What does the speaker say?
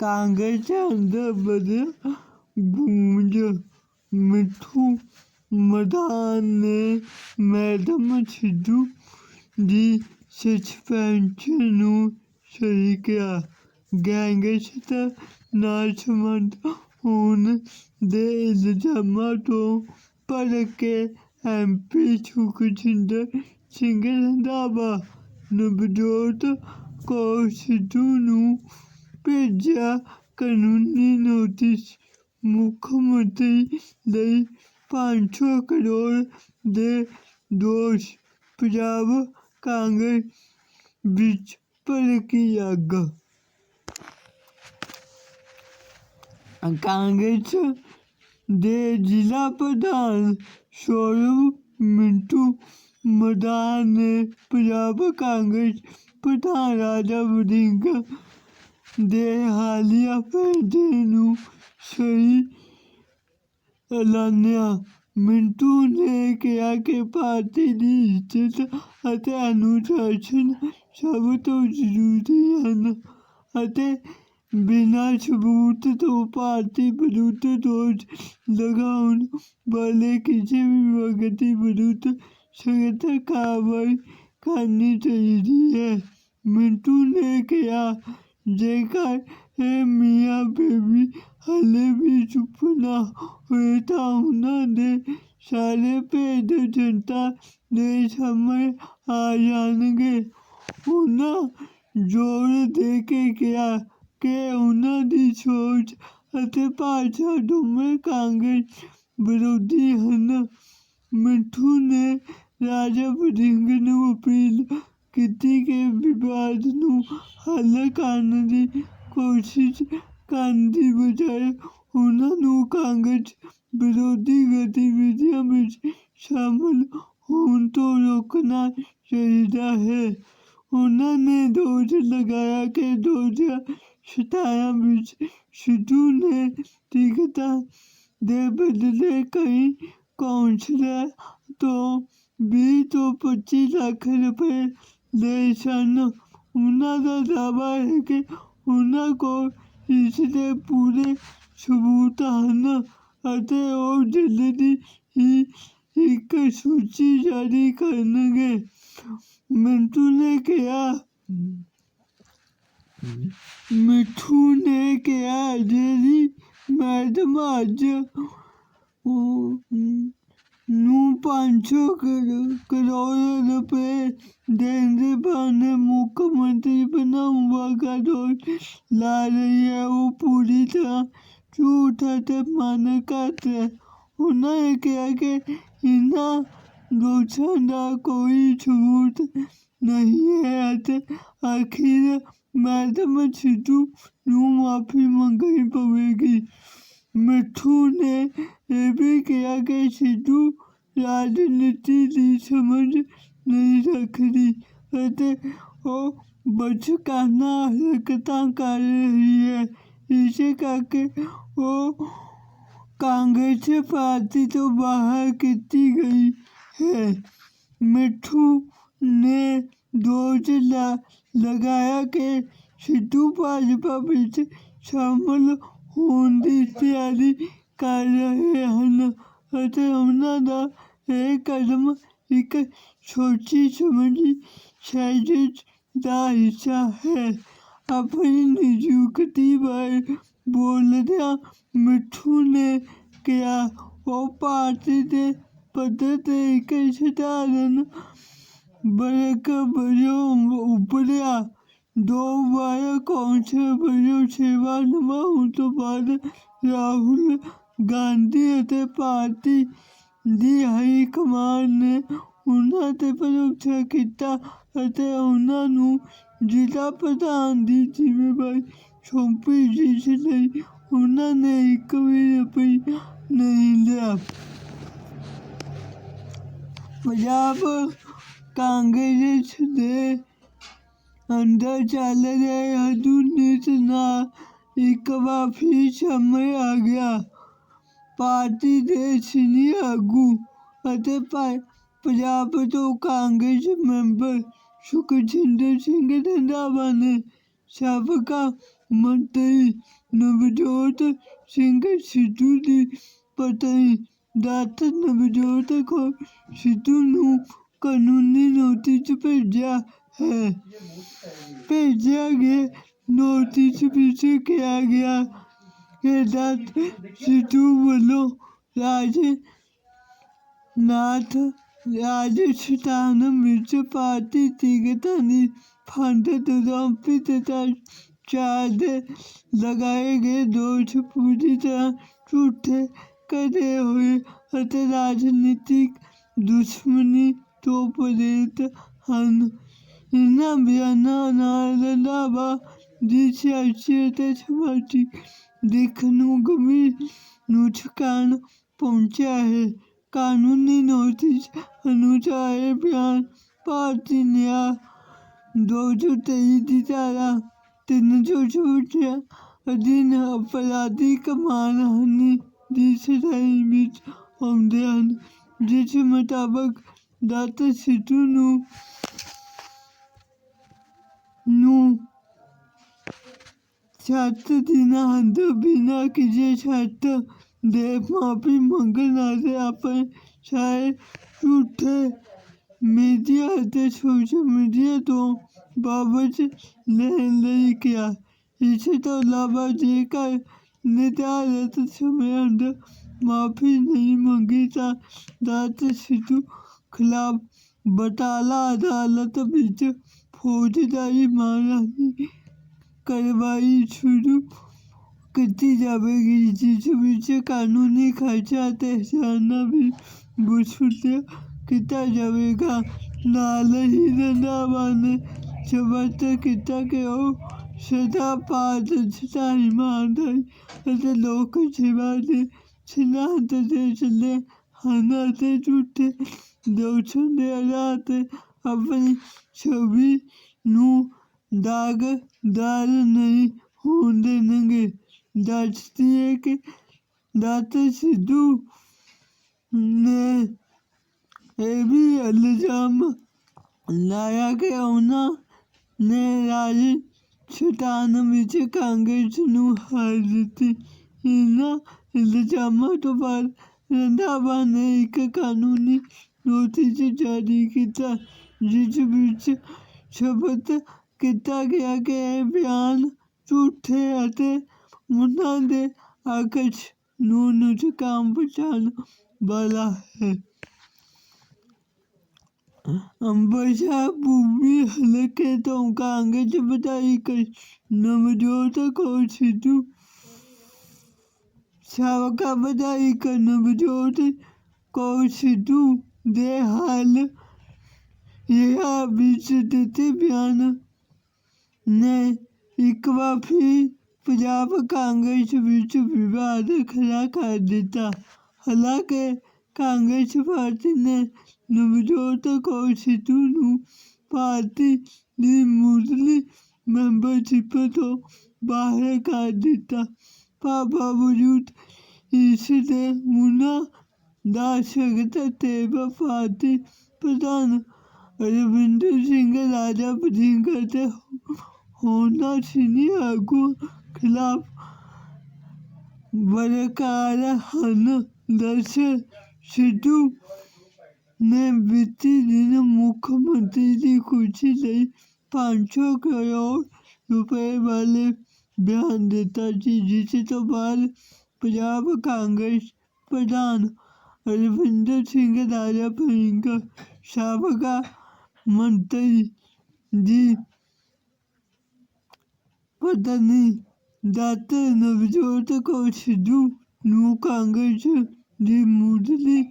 ਕਾਂਗਰਸ ਅੰਦਰ ਵਧਿਆ ਗੂੰਜ ਮਿੱਠੂ ਮਦਾਨ ਨੇ ਮੈਡਮ ਸਿੱਧੂ ਦੀ ਸਸਪੈਂਸ਼ਨ ਨੂੰ ਸਹੀ ਕਿਹਾ ਗੈਂਗਸਟਰ ਨਾਲ ਸੰਬੰਧ ਹੋਣ ਦੇ ਇਲਜ਼ਾਮਾਂ ਤੋਂ ਭੜਕ ਕੇ ਐਮਪੀ ਸੁਖਜਿੰਦਰ ਸਿੰਘ ਰੰਧਾਵਾ ਨਵਜੋਤ ਕੌਰ ਸਿੱਧੂ ਨੂੰ ਭੇਜਿਆ ਕਾਨੂੰਨੀ ਨੋਟਿਸ ਮੁੱਖ ਮੰਤਰੀ ਲਈ ਪੰਜ ਸੌ ਕਰੋੜ ਦੇ ਦੋਸ਼। ਪੰਜਾਬ ਕਾਂਗਰਸ ਵਿੱਚ ਭੜਕੀ ਅੱਗ। ਕਾਂਗਰਸ ਦੇ ਜ਼ਿਲ੍ਹਾ ਪ੍ਰਧਾਨ ਸੌਰਵ ਮਿੰਟੂ ਮਦਾਨ ਨੇ ਪੰਜਾਬ ਕਾਂਗਰਸ ਪ੍ਰਧਾਨ ਰਾਜਾ ਵੜਿੰਗ ਦੇ ਹਾਲੀਆ ਫੈਸਲੇ ਨੂੰ ਸਹੀ ਐਲਾਨਿਆ। ਮਿੰਟੂ ਨੇ ਕਿਹਾ ਕਿ ਪਾਰਟੀ ਦੀ ਇੱਜ਼ਤ ਅਤੇ ਅਨੁਸ਼ਾਸਨ ਸਭ ਤੋਂ ਜ਼ਰੂਰੀ ਹਨ ਅਤੇ ਬਿਨਾਂ ਸਬੂਤ ਤੋਂ ਪਾਰਟੀ ਵਿਰੁੱਧ ਦੋਸ਼ ਲਗਾਉਣ ਵਾਲੇ ਕਿਸੇ ਵੀ ਵਿਅਕਤੀ ਵਿਰੁੱਧ ਸਖਤ ਕਾਰਵਾਈ ਕਰਨੀ ਚਾਹੀਦੀ ਹੈ। ਮਿੰਟੂ ਨੇ ਕਿਹਾ ਜੇਕਰ ਇਹ ਮੀਆਂ ਬੀਬੀ ਹਾਲੇ ਵੀ ਚੁੱਪ ਨਾ ਹੋਏ ਤਾਂ ਉਹਨਾਂ ਦੇ ਸਾਰੇ ਭੇਦ ਜਨਤਾ ਦੇ ਸਾਹਮਣੇ ਆ ਜਾਣਗੇ। ਉਹਨਾਂ ਜ਼ੋਰ ਦੇ ਕੇ ਕਿਹਾ ਕਿ ਉਹਨਾਂ ਦੀ ਸੋਚ ਅਤੇ ਭਾਸ਼ਾ ਦੋਵੇਂ ਕਾਂਗਰਸ ਵਿਰੋਧੀ ਹਨ। ਮਿੰਠੂ ਨੇ ਰਾਜਾ ਵੜਿੰਗ ਨੂੰ ਅਪੀਲ ਕੀਤੀ ਕਿ ਵਿਵਾਦ ਨੂੰ ਹੱਲ ਕਰਨ ਦੀ ਕੋਸ਼ਿਸ਼ ਕਰਨ ਦੀ ਬਜਾਏ ਉਹਨਾਂ ਨੂੰ ਕਾਂਗਰਸ ਵਿਰੋਧੀ ਗਤੀਵਿਧੀਆਂ ਵਿੱਚ ਸ਼ਾਮਲ ਹੋਣ ਤੋਂ ਰੋਕਣਾ ਚਾਹੀਦਾ ਹੈ। ਉਹਨਾਂ ਨੇ ਦੋਸ਼ ਲਗਾਇਆ ਕਿ ਦੋ ਹਜ਼ਾਰ ਸਤਾਰਾਂ ਵਿੱਚ ਸਿੱਧੂ ਨੇ ਟਿਕਟਾਂ ਦੇ ਬਦਲੇ ਕਈ ਕੌਂਸਲਰ ਤੋਂ ਵੀਹ ਤੋਂ ਪੱਚੀ ਲੱਖ ਰੁਪਏ ਲਏ ਸਨ ਉਹਨਾਂ ਦਾ ਦਾਅਵਾ ਹੈ ਕਿ ਉਹਨਾਂ ਕੋਲ ਇਸ ਦੇ ਪੂਰੇ ਸਬੂਤ ਹਨ ਅਤੇ ਉਹ ਜਲਦੀ ਹੀ ਇੱਕ ਸੂਚੀ ਜਾਰੀ ਕਰਨਗੇ। ਮਿੰਟੂ ਨੇ ਕਿਹਾ ਮਿੱਠੂ ਨੇ ਕਿਹਾ ਜਿਹੜੀ ਮੈਡਮ ਅੱਜ ਉਹ, ਨੂੰ ਪੰਜ ਸੌ ਕਰੋ- ਕਰੋੜ ਰੁਪਏ ਦੇਣ ਦੇ ਬਹਾਨੇ ਮੁੱਖ ਮੰਤਰੀ ਬਣਾਉਣ ਵਾਲਾ ਦੋਸ਼ ਲਾ ਰਹੀ ਹੈ। ਉਹ ਪੂਰੀ ਤਰ੍ਹਾਂ ਝੂਠ ਅਤੇ ਮਨ ਘੱਟ ਹੈ। ਉਹਨਾਂ ਨੇ ਕਿਹਾ ਕਿ ਇਹਨਾਂ ਦੋਸ਼ਾਂ ਦਾ ਕੋਈ ਸਬੂਤ ਨਹੀਂ ਹੈ ਅਤੇ ਆਖਿਰ ਮੈਡਮ ਸਿੱਧੂ ਨੂੰ ਮਾਫੀ ਮੰਗਣੀ ਪਵੇਗੀ। ਮਿੱਠੂ ਨੇ ਇਹ ਵੀ ਕਿਹਾ ਕਿ ਸਿੱਧੂ ਰਾਜਨੀਤੀ ਦੀ ਸਮਝ ਨਹੀਂ ਰੱਖਦੀ ਅਤੇ ਉਹ ਬਚਕਾਨਾ ਹਰਕਤਾਂ ਕਰ ਰਹੀ ਹੈ ਇਸੇ ਕਰਕੇ ਉਹ ਕਾਂਗਰਸ ਪਾਰਟੀ ਤੋਂ ਬਾਹਰ ਕੀਤੀ ਗਈ ਹੈ ਮਿੱਠੂ ਨੇ ਦੋਸ਼ ਲਾ ਲਗਾਇਆ ਕਿ ਸਿੱਧੂ ਭਾਜਪਾ ਵਿੱਚ ਸ਼ਾਮਲ ਹੋਣ ਦੀ ਤਿਆਰੀ ਕਰ ਰਹੇ ਹਨ ਅਤੇ ਉਹਨਾਂ ਦਾ ਇਹ ਕਦਮ ਇੱਕ ਸੋਚੀ ਸਮਝੀ ਸਾਜ਼ਿਸ਼ ਦਾ ਹਿੱਸਾ ਹੈ ਆਪਣੀ ਨਿਯੁਕਤੀ ਬਾਰੇ ਬੋਲਦਿਆਂ ਮਿੱਠੂ ਨੇ ਕਿਹਾ ਉਹ ਪਾਰਟੀ ਦੇ ਪੱਧਰ ਤੇ ਇੱਕ ਸਧਾਰਨ ਵਰਕ ਵਜੋਂ ਉੱਭਰਿਆ ਦੋ ਵਾਰ ਕੌਂਸਲ ਵਜੋਂ ਸੇਵਾ ਨਿਭਾਉਣ ਤੋਂ ਬਾਅਦ ਰਾਹੁਲ ਗਾਂਧੀ ਅਤੇ ਪਾਰਟੀ ਦੀ ਹਾਈ ਕਮਾਨ ਨੇ ਉਹਨਾਂ ਤੇ ਭਰੋਸਾ ਕੀਤਾ ਅਤੇ ਉਹਨਾਂ ਨੂੰ ਜ਼ਿਲ੍ਹਾ ਪ੍ਰਧਾਨ ਦੀ ਜ਼ਿੰਮੇਵਾਰੀ ਸੌਂਪੀ, ਜਿਸ ਲਈ ਉਹਨਾਂ ਨੇ ਇੱਕ ਵੀ ਰੁਪਈਆ ਨਹੀਂ ਲਿਆ। ਪੰਜਾਬ ਕਾਂਗਰਸ ਦੇ ਅੰਦਰ ਚੱਲ ਰਹੇ ਆਧੁਨਿਕ ਨਾਲ ਇੱਕ ਵਾਰ ਫਿਰ ਸਮੇਂ ਆ ਗਿਆ। ਪਾਰਟੀ ਦੇ ਸੀਨੀਅਰ ਆਗੂ ਅਤੇ ਪੰਜਾਬ ਤੋਂ ਕਾਂਗਰਸ ਮੈਂਬਰ ਸੁਖਜਿੰਦਰ ਸਿੰਘ ਰੰਧਾਵਾ ਨੇ ਸਾਬਕਾ ਮੰਤਰੀ ਨਵਜੋਤ ਸਿੰਘ ਸਿੱਧੂ ਦੀ ਪਤਨੀ ਡਾਕਟਰ ਨਵਜੋਤ ਕੌਰ ਸਿੱਧੂ ਨੂੰ ਕਾਨੂੰਨੀ ਨੋਟਿਸ ਭੇਜਿਆ ਭੇਜਿਆ ਗਿਆ ਨੋਟਿਸ ਵਿੱਚ ਕਿਹਾ ਗਿਆ ਕਿ ਡਾਕਟਰ ਸਿੱਧੂ ਵੱਲੋਂ ਰਾਜ ਨਾਥ ਰਾਜਸਥਾਨ ਵਿੱਚ ਪਾਰਟੀ ਟਿਕਟਾਂ ਦੀ ਫੰਡ ਦੁਰੰਪਿਤਤਾ ਚਾਰਜ ਲਗਾਏ ਗਏ। ਦੋਸ਼ ਪੂਰੀ ਤਰ੍ਹਾਂ ਝੂਠੇ ਕਰੇ ਹੋਏ ਅਤੇ ਰਾਜਨੀਤਿਕ ਦੁਸ਼ਮਣੀ ਤੋਂ ਪ੍ਰੇਰਿਤ ਹਨ। ਇਹਨਾਂ ਬਿਆਨਾਂ ਨਾਲ ਰੰਧਾਵਾ ਦੀ ਸਿਆਸੀ ਅਤੇ ਸਮਾਜਿਕ ਦਿੱਖ ਨੂੰ ਗੰਭੀਰ ਨੁਕਸਾਨ ਪਹੁੰਚਿਆ ਹੈ ਕਾਨੂੰਨੀ ਨੋਟਿਸ ਅਨੁਸਾਰ ਇਹ ਬਿਆਨ ਭਾਰਤੀ ਨਿਆਂ ਦੋ ਸੌ ਤੇਈ ਦੀ ਧਾਰਾ ਤਿੰਨ ਸੌ ਛੋਟਿਆਂ ਅਧੀਨ ਅਪਰਾਧਿਕ ਮਾਨਹਾਨੀ ਦੀ ਸ਼੍ਰੇਣੀ ਵਿੱਚ ਆਉਂਦੇ ਹਨ ਜਿਸ ਮੁਤਾਬਕ ਡਾਕਟਰ ਸਿੱਧੂ ਨੂੰ ਸੱਤ ਦਿਨਾਂ ਅੰਦਰ ਬਿਨਾਂ ਕਿਸੇ ਸ਼ਰਤ ਦੇ ਮਾਫੀ ਮੰਗਣ ਅਤੇ ਆਪਣੇ ਸਾਰੇ ਝੂਠੇ ਮੀਡੀਆ ਅਤੇ ਸੋਸ਼ਲ ਮੀਡੀਆ ਤੋਂ ਵਾਪਸ ਲੈਣ ਲਈ ਕਿਹਾ ਇਸ ਤੋਂ ਇਲਾਵਾ ਜੇਕਰ ਨਿਰਧਾਰਤ ਸਮੇਂ ਅੰਦਰ ਮਾਫੀ ਨਹੀਂ ਮੰਗੀ ਤਾਂ ਡਾਕਟਰ ਸਿੱਧੂ ਖਿਲਾਫ ਬਟਾਲਾ ਅਦਾਲਤ ਵਿੱਚ ਫੌਜਦਾਰੀ ਮਾਨਹਾਨੀ ਕਾਰਵਾਈ ਸ਼ੁਰੂ ਕੀਤੀ ਜਾਵੇਗੀ, ਜਿਸ ਵਿੱਚ ਕਾਨੂੰਨੀ ਖਰਚਾ ਅਤੇ ਹਰਜਾਨਾ ਵੀ ਵਸੂਲਿਆ ਕੀਤਾ ਜਾਵੇਗਾ। ਨਾਲ ਹੀ ਰੰਧਾਵਾ ਨੇ ਸਪਸ਼ਟ ਕੀਤਾ ਕਿ ਉਹ ਸਦਾ ਪਾਰਦਰਸ਼ਤਾ, ਇਮਾਨਦਾਰੀ ਅਤੇ ਲੋਕ ਸੇਵਾ ਦੇ ਸਿਧਾਂਤ ਦੇ ਚੱਲੇ ਹਨ ਅਤੇ ਝੂਠੇ ਦੋਸ਼ਾਂ ਦੇ ਆਧਾਰ ਤੇ ਆਪਣੀ ਛਵੀ ਨੂੰ ਦਾਗਦਾਰ ਨਹੀਂ ਹੋਣ ਦੇਣਗੇ ਦੱਸਦੀ ਹੈ ਕਿ ਡਾਕਟਰ ਸਿੱਧੂ ਨੇ ਇਹ ਵੀ ਇਲਜ਼ਾਮ ਲਾਇਆ ਕਿ ਉਹਨਾਂ ਨੇ ਰਾਜ ਰਾਜਸਥਾਨ ਵਿੱਚ ਕਾਂਗਰਸ ਨੂੰ ਹਾਰ ਦਿੱਤੀ। ਇਹਨਾਂ ਇਲਜ਼ਾਮਾਂ ਤੋਂ ਬਾਅਦ ਰੰਧਾਵਾ ਨੇ ਇੱਕ ਕਾਨੂੰਨੀ ਨੋਟਿਸ ਜਾਰੀ ਕੀਤਾ, ਜਿਸ ਵਿੱਚ ਸ਼ਬਦ ਕੀਤਾ ਗਿਆ ਕਿ ਇਹ ਬਿਆਨ ਝੂਠੇ ਅਤੇ ਉਹਨਾਂ ਦੇ ਆਕਰਸ਼ ਨੂੰ ਨੁਕਸਾਨ ਪਹੁੰਚਾਉਣ ਵਾਲਾ ਹੈ। ਅੰਬਰਸਰ ਭੂਮੀ ਹਲਕੇ ਤੋਂ ਕਾਂਗਰਸ ਕਰ ਨਵਜੋਤ ਕੌਰ ਸਿੱਧੂ, ਸਾਬਕਾ ਵਿਧਾਇਕ ਨਵਜੋਤ ਕੌਰ ਸਿੱਧੂ ਦੇ ਹਾਲ, ਇਹ ਵਿੱਚ ਦਿੱਤੇ ਬਿਆਨ ਨੇ ਇੱਕ ਵਾਰ ਫਿਰ ਪੰਜਾਬ ਕਾਂਗਰਸ ਵਿੱਚ ਵਿਵਾਦ ਖੜਾ ਕਰ ਦਿੱਤਾ। ਹਾਲਾਂਕਿ ਕਾਂਗਰਸ ਪਾਰਟੀ ਨੇ ਨਵਜੋਤ ਕੌਰ ਸਿੱਧੂ ਨੂੰ ਪਾਰਟੀ ਦੀ ਮੁੱਢਲੀ ਮੈਂਬਰਸ਼ਿਪ ਤੋਂ ਬਾਹਰ ਕਰ ਦਿੱਤਾ। ਪਰ ਬਾਵਜੂਦ ਇਸ ਦੇ ਉਹਨਾਂ ਦਾ ਸਖਤ ਤੇ ਪਾਰਟੀ ਪ੍ਰਧਾਨ ਰਵਿੰਦਰ ਸਿੰਘ ਰਾਜਾ ਵੜਿੰਗ ਅਤੇ ਹੋਰਨਾਂ ਸੀਨੀਅਰ ਆਗੂ ਖਿਲਾਫ ਬਰਕਰਾਰ ਹਨ ਦਰਅਸਲ ਸਿੱਧੂ ਨੇ ਬੀਤੀ ਦਿਨ ਮੁੱਖ ਮੰਤਰੀ ਦੀ ਕੁਰਸੀ ਲਈ ਪੰਜ ਸੌ ਕਰੋੜ ਰੁਪਏ ਵਾਲੇ ਬਿਆਨ ਦਿੱਤਾ ਸੀ ਜਿਸ ਤੋਂ ਬਾਅਦ ਪੰਜਾਬ ਕਾਂਗਰਸ ਪ੍ਰਧਾਨ ਅਰਵਿੰਦਰ ਸਿੰਘ ਰਾਜਾ ਵੜਿੰਗ ਸਾਬਕਾ ਮੰਤਰੀ ਦੀ ਪਤਨੀ ਡਾਕਟਰ ਨਵਜੋਤ ਕੌਰ ਸਿੱਧੂ ਨੂੰ ਕਾਂਗਰਸ ਦੀ ਮੁੱਢਲੀ